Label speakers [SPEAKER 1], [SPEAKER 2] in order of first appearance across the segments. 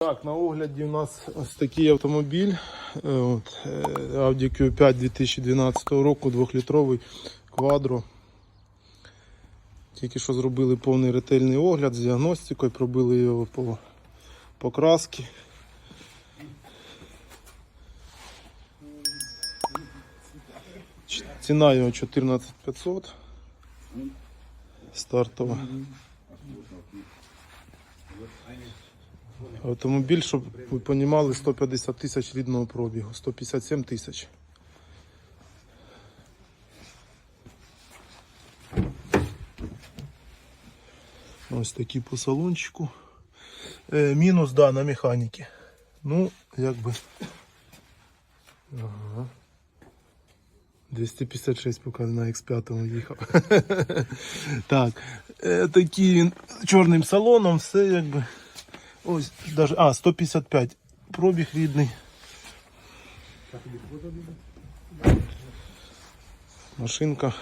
[SPEAKER 1] Так, на огляді у нас ось такий автомобіль. е, От, е, Audi Q5 2012 року, 2-літровий квадро. Тільки що зробили повний ретельний огляд з діагностикою, пробили його по покраски. Ціна його 14500. Стартова. Автомобіль, щоб ви розуміли, 150 тисяч рідного пробігу, 157 тисяч. Ось такі по салончику. Е, мінус, да, на механіки. Ну, якби. Ага. 256 поки на X5 їхав. так. Е, такий він чорним салоном, все якби. Ось, даже, а, 155 пробіг рідний. Машинка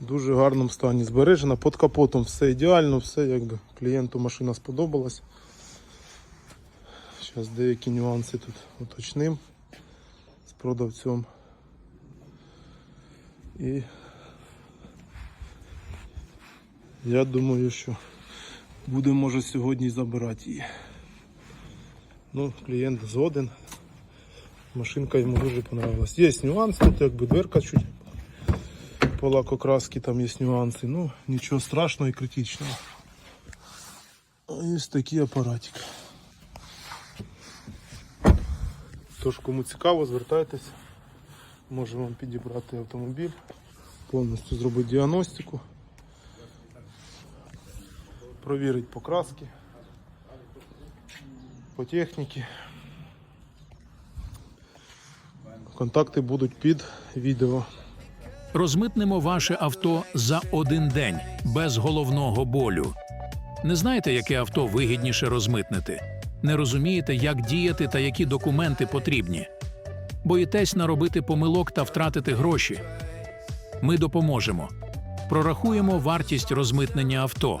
[SPEAKER 1] в дуже гарному стані збережена. Під капотом все ідеально, все якби клієнту машина сподобалась. Зараз деякі нюанси тут уточним з продавцем. І я думаю, що Будемо може сьогодні забирати її. Ну, клієнт згоден. Машинка йому дуже понравилась. Є нюанси, тут якби дверка чуть по лакокрасці там є нюанси. Ну, нічого страшного і критичного. Ось такий апаратик. Тож, кому цікаво, звертайтеся. Можемо вам підібрати автомобіль, повністю зробити діагностику. Провірить покраски по техніці. Контакти будуть під відео.
[SPEAKER 2] Розмитнемо ваше авто за один день без головного болю. Не знаєте, яке авто вигідніше розмитнити? Не розумієте, як діяти та які документи потрібні. Боїтесь наробити помилок та втратити гроші. Ми допоможемо. Прорахуємо вартість розмитнення авто